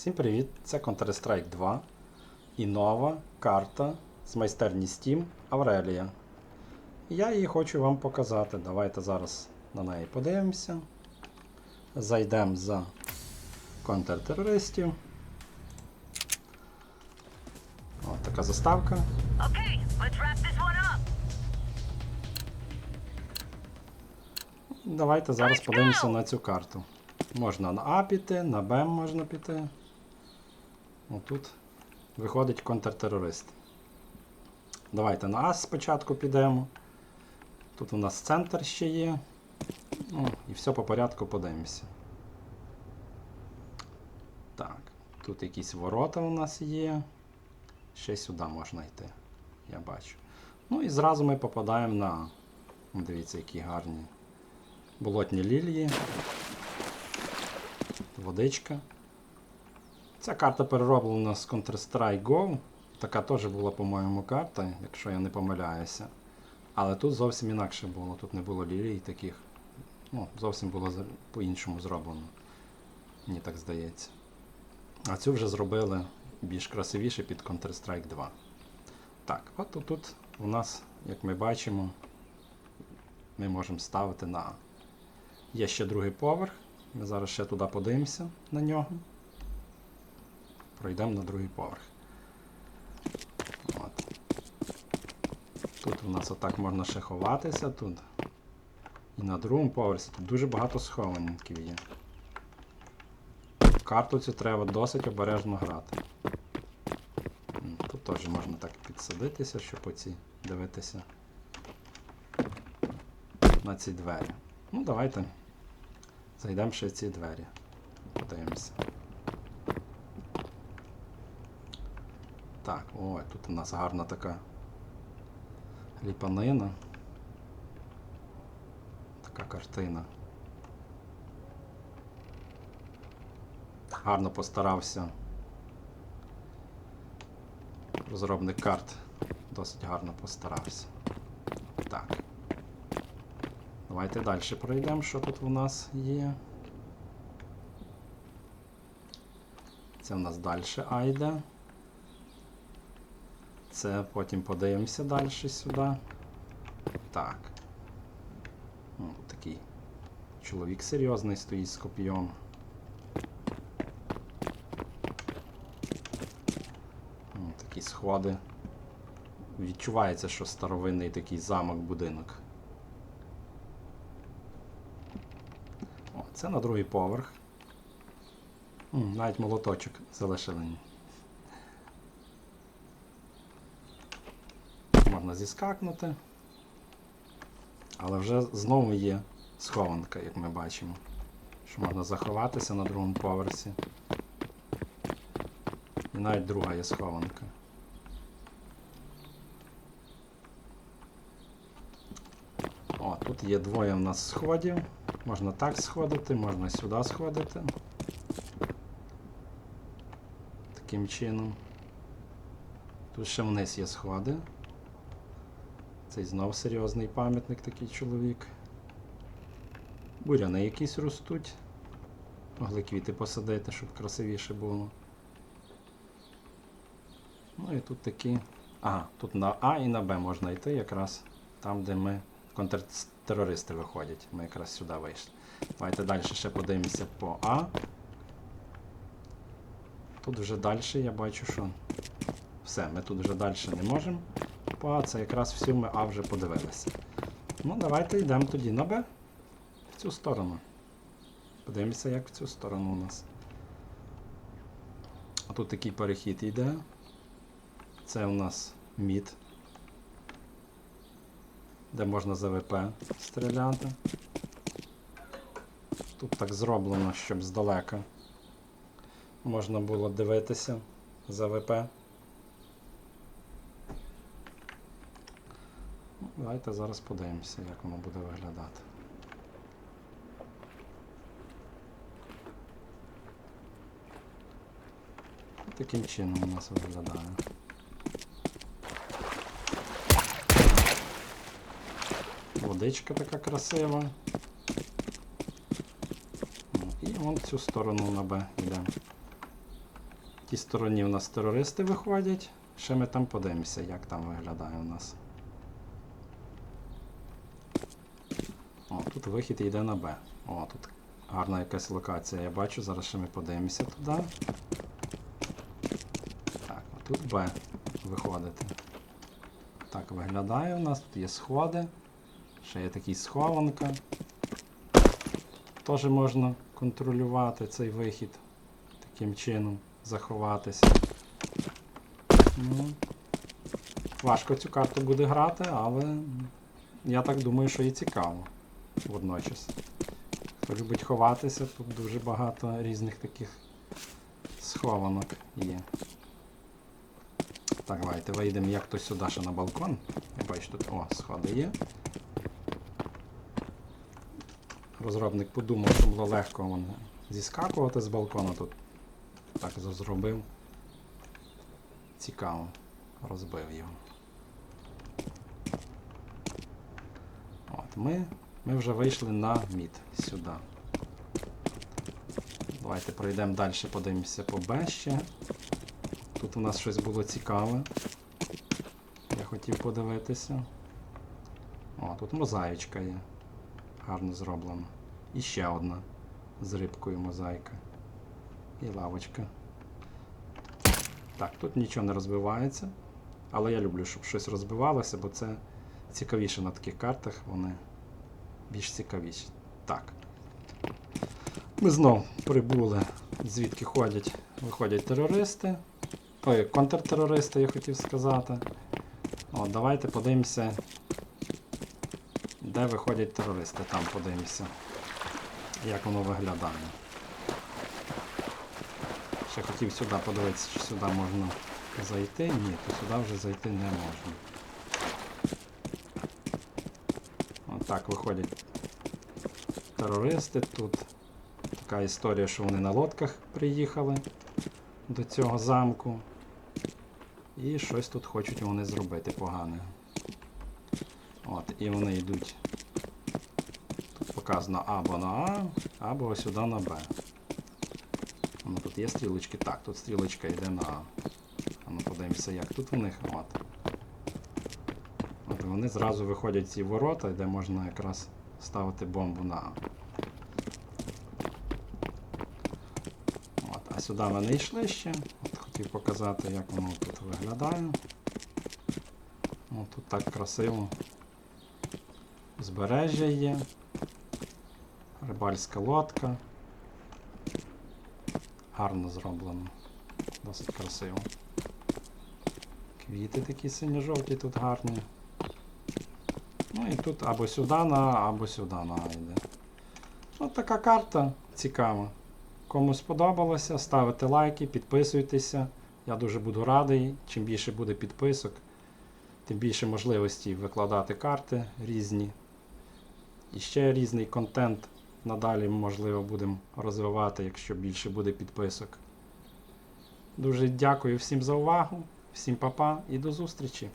Всім привіт! Це Counter-Strike 2 і нова карта з майстерні Steam Аврелія. Я її хочу вам показати. Давайте зараз на неї подивимося. Зайдемо за контртерористів. Ось така заставка. Okay, let's wrap this one up. Давайте зараз подивимося на цю карту. Можна на А піти, на Б можна піти. Отут виходить контртерорист. Давайте на А спочатку підемо. Тут у нас центр ще є. Ну, і все по порядку подивимося. Так, тут якісь ворота у нас є. Ще сюди можна йти. Я бачу. Ну і зразу ми попадаємо на. Дивіться, які гарні болотні лілії. Водичка. Ця карта перероблена з Counter-Strike Go. Така теж була, по-моєму, карта, якщо я не помиляюся. Але тут зовсім інакше було. Тут не було лілій таких. Ну, зовсім було по-іншому зроблено. Мені так здається. А цю вже зробили більш красивіше під Counter-Strike 2. Так, от тут, у нас, як ми бачимо, ми можемо ставити на Є ще другий поверх. Ми зараз ще туди подивимося на нього. Пройдемо на другий поверх. От. Тут у нас отак можна ще ховатися тут. І на другому поверсі тут дуже багато схованків є. Карту цю треба досить обережно грати. Тут теж можна так підсадитися, щоб оці дивитися на ці двері. Ну, давайте зайдемо ще в ці двері. Подивимося. Так, ой, тут у нас гарна така ліпанина. Така картина. Гарно постарався. Розробник карт досить гарно постарався. Так. Давайте далі пройдемо, що тут у нас є. Це у нас далі А йде. Це потім подивимося далі сюди. Так. О, такий чоловік серйозний стоїть з коп'єм. О, Такі сходи. Відчувається, що старовинний такий замок будинок. О, це на другий поверх. Навіть молоточок залишили. Можна зіскакнути. Але вже знову є схованка, як ми бачимо. Що можна заховатися на другому поверсі. І навіть друга є схованка. О, тут є двоє в нас сходів. Можна так сходити, можна сюди сходити. Таким чином. Тут ще вниз є сходи. Цей знов серйозний пам'ятник такий чоловік. Буряни якісь ростуть. Могли квіти посадити, щоб красивіше було. Ну і тут такі. Ага, тут на А і на Б можна йти якраз там, де ми контртерористи виходять. Ми якраз сюди вийшли. Давайте далі ще подивимося по А. Тут вже далі я бачу, що все, ми тут вже далі не можемо. По А це якраз всю ми А вже подивилися. Ну, давайте йдемо тоді на Б. В цю сторону. Подивимося, як в цю сторону у нас. А тут такий перехід йде. Це у нас мід. Де можна за ВП стріляти. Тут так зроблено, щоб здалека можна було дивитися за ВП. Давайте зараз подивимося, як воно буде виглядати. Таким чином у нас виглядає. Водичка така красива. Ну, І вон в цю сторону на Б йдемо. тій стороні у нас терористи виходять. Ще ми там подивимося, як там виглядає у нас. О, тут вихід йде на Б. О, тут гарна якась локація. Я бачу, зараз ще ми подивимося туди. Так, а тут Б виходити. Так виглядає у нас, тут є сходи. Ще є такий схованка. Теж можна контролювати цей вихід. Таким чином заховатися. Ну, важко цю карту буде грати, але я так думаю, що і цікаво водночас. Хто любить ховатися, тут дуже багато різних таких схованок є. Так, давайте вийдемо як то сюди ще на балкон. Я бачу тут, о, сходи є. Розробник подумав, що було легко вон, зіскакувати з балкона тут. Так зробив. Цікаво. Розбив його. От, ми, ми вже вийшли на мід сюди. Давайте пройдемо далі, подивимося по Б. Тут у нас щось було цікаве. Я хотів подивитися. О, тут мозаїчка є. Гарно зроблена. І ще одна з рибкою мозаїка. І лавочка. Так, тут нічого не розбивається. Але я люблю, щоб щось розбивалося, бо це цікавіше на таких картах, вони більш цікавіші. Так. Ми знов прибули, звідки ходять, виходять терористи. Ой, контртерористи, я хотів сказати. От, давайте подивимося, де виходять терористи. Там подивимося, як воно виглядає. Ще хотів сюди подивитися, чи сюди можна зайти. Ні, то сюди вже зайти не можна. Отак виходять терористи. Тут така історія, що вони на лодках приїхали до цього замку. І щось тут хочуть вони зробити погане. От, і вони йдуть. Тут показано або на А, або сюди на Б. Ну, тут є стрілочки. Так, тут стрілочка йде на А. А ну подивимося, як тут у них. От. От вони зразу виходять ці ворота, де можна якраз ставити бомбу на. От, а сюди вони йшли ще. От хотів показати, як воно тут виглядає. От тут так красиво. Збережжя є. Рибальська лодка. Гарно зроблено. Досить красиво. Квіти такі синьо-жовті тут гарні. Ну і тут або сюди на, або сюди на йде. Ось така карта цікава. Кому сподобалося, ставите лайки, підписуйтеся. Я дуже буду радий. Чим більше буде підписок, тим більше можливостей викладати карти різні. І ще різний контент надалі, ми, можливо, будемо розвивати, якщо більше буде підписок. Дуже дякую всім за увагу, всім па-па і до зустрічі!